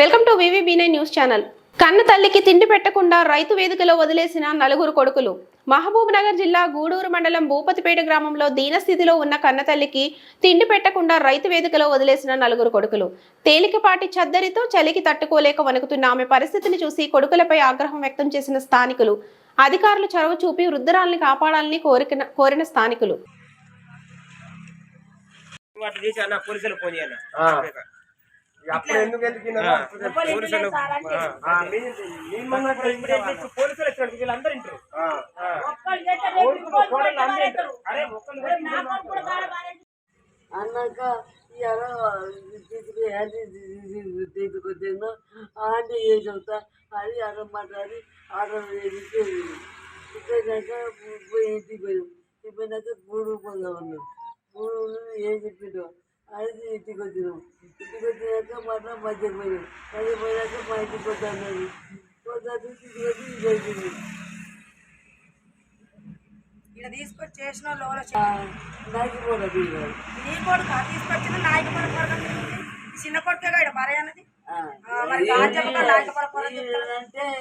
Welcome to VVB news channel. కన్న తల్లికి తిండి పెట్టకుండా రైతు వేదికలో వదిలేసిన నలుగురు కొడుకులు. మహబూబ్ నగర్ జిల్లా గూడూరు మండలం భూపతిపేట గ్రామంలో దీనస్థితిలో ఉన్న కన్న తల్లికి తిండి పెట్టకుండా రైతు వేదికలో వదిలేసిన నలుగురు కొడుకులు. తేలికపాటి చద్దరితో చలికి తట్టుకోలేక వణుకుతున్న ఆమె పరిస్థితిని చూసి కొడుకులపై ఆగ్రహం వ్యక్తం చేసిన స్థానికులు అధికారులు చొరవ చూపి వృద్ధురాల్ని కాపాడాలని కోరిన కోరిన స్థానికులు. అప్పుడు ఎందుకు ఎందుకు ఆ, పోలీసులు వచ్చారు వీళ్ళందరూ ఇంటారు అన్నాక తీసుకు హ్యాండ్ తీసుకొచ్చాను ఆంటీ ఏం చెప్తా? అది మాట్లాడి ఆర్డర్ చేసి ఇచ్చాక పోయి ఇంటికి పోయాం పోయినాక గూడు పోదాం అన్నాం గూడు ఏం చెప్పిండు? అది ఇంటికి వచ్చినాం. ఇంటికి వచ్చినాక మళ్ళీ మధ్యకి పోయినాం మధ్య పోయినాక మా ఇంటికి వద్దన్నది వచ్చి ఇది అయిపోయింది ఇక్కడ తీసుకొచ్చి చేసిన కూడా తీయాలి నీ కొడుకు తీసుకొచ్చిన నాయకు మన చిన్న కొడుకే ఇక్కడ భార్య అన్నది? మరి నాయక అంటే